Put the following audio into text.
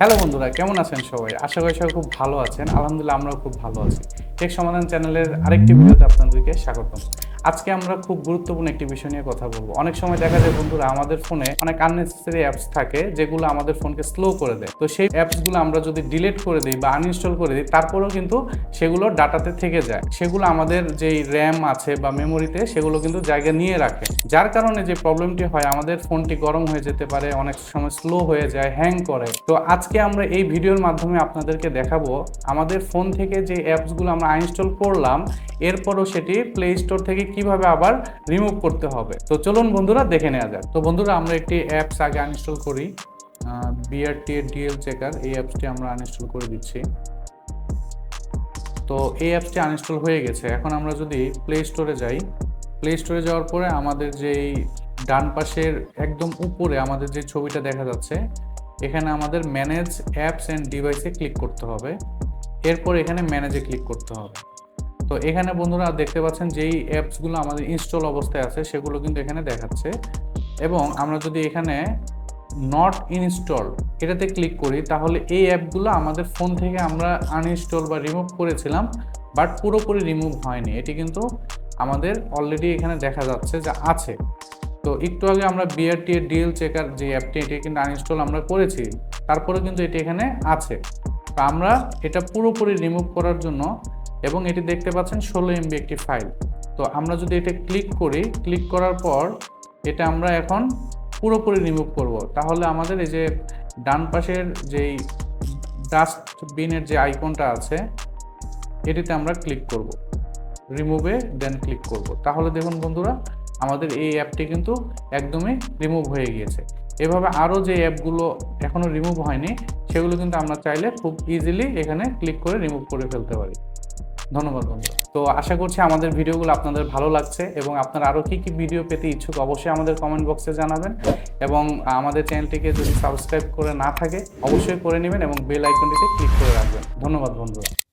Hello বন্ধুরা, কেমন আছেন সবাই? আশা করি সবাই খুব ভালো আছেন। আলহামদুলিল্লাহ আমরাও খুব ভালো আছি। টেক সমাধান চ্যানেলের আরেকটি ভিডিওতে আপনাদেরকে স্বাগতম। আজকে আমরা খুব গুরুত্বপূর্ণ একটি বিষয় নিয়ে কথা বলব। অনেক সময় দেখা যায় বন্ধুরা, আমাদের ফোনে অনেক আননেসেসারি অ্যাপস থাকে যেগুলো আমাদের ফোনকে স্লো করে দেয়। তো সেই অ্যাপসগুলো আমরা যদি ডিলিট করে দিই বা আনইনস্টল করে দিই, তারপরেও কিন্তু সেগুলো ডাটাতে থেকে যায়। সেগুলো আমাদের যেই র্যাম আছে বা মেমোরিতে সেগুলো কিন্তু জায়গা নিয়ে রাখে। যার কারণে যে প্রবলেমটি হয়, আমাদের ফোনটি গরম হয়ে যেতে পারে, অনেক সময় স্লো হয়ে যায় হ্যাং করে। তো আজকে আমরা এই ভিডিওর মাধ্যমে আপনাদেরকে দেখাবো, আমাদের ফোন থেকে যে অ্যাপসগুলো আমরা আনইনস্টল করলাম, এরপরও সেটি প্লে স্টোর থেকে কীভাবে আবার রিমুভ করতে হবে? তো চলুন বন্ধুরা দেখে নেওয়া যাক। তো বন্ধুরা আমরা একটি অ্যাপস আগে আনইনস্টল করি। বিআরটি ডিএল চেকার এই অ্যাপসটি আমরা আনইনস্টল করে দিচ্ছি। তো এই অ্যাপসটি আনইনস্টল হয়ে গেছে। এখন আমরা যদি প্লে স্টোরে যাই প্লে স্টোরে যাওয়ার পরে আমাদের যেই ডান পাশের একদম উপরে আমাদের যে ছবিটা দেখা যাচ্ছে, এখানে আমাদের ম্যানেজ অ্যাপস অ্যান্ড ডিভাইসে ক্লিক করতে হবে। এরপর এখানে ম্যানেজে ক্লিক করতে হবে। তো এখানে বন্ধুরা দেখতে পাচ্ছেন যেই অ্যাপসগুলো আমাদের ইনস্টল অবস্থায় আছে, সেগুলো কিন্তু এখানে দেখাচ্ছে। এবং আমরা যদি এখানে নট ইনস্টল এটাতে ক্লিক করি, তাহলে এই অ্যাপগুলো আমাদের ফোন থেকে আমরা আনইনস্টল বা রিমুভ করেছিলাম বাট পুরোপুরি রিমুভ হয়নি। এটি কিন্তু আমাদের অলরেডি এখানে দেখা যাচ্ছে যে আছে। তো একটু আগে আমরা বিআরটি এর ডিএল চেকার যে অ্যাপটি এটি কিন্তু আনইনস্টল আমরা করেছি তারপরে কিন্তু এটি এখানে আছে। তো আমরা এটা পুরোপুরি রিমুভ করার জন্য এবং এটি দেখতে পাচ্ছেন ষোলো এমবি একটি ফাইল। তো আমরা যদি এটা ক্লিক করি, ক্লিক করার পর এটা আমরা এখন পুরোপুরি রিমুভ করব। তাহলে আমাদের এই যে ডান পাশের যেই ডাস্টবিনের যে আইকনটা আছে, এটিতে আমরা ক্লিক করব। রিমুভে দেন ক্লিক করব। তাহলে দেখুন বন্ধুরা, আমাদের এই অ্যাপটি কিন্তু একদমই রিমুভ হয়ে গিয়েছে। এভাবে আরও যে অ্যাপগুলো এখনও রিমুভ হয়নি, সেগুলো কিন্তু আমরা চাইলে খুব ইজিলি এখানে ক্লিক করে রিমুভ করে ফেলতে পারি। ধন্যবাদ বন্ধু। তো আশা করছি আমাদের ভিডিওগুলো আপনাদের ভালো লাগছে এবং আপনারা আরও কী কী ভিডিও পেতে ইচ্ছুক অবশ্যই আমাদের কমেন্ট বক্সে জানাবেন এবং আমাদের চ্যানেলটিকে যদি সাবস্ক্রাইব করে না থাকে, অবশ্যই করে নেবেন এবং বেল আইকনটিতে ক্লিক করে রাখবেন। ধন্যবাদ বন্ধুরা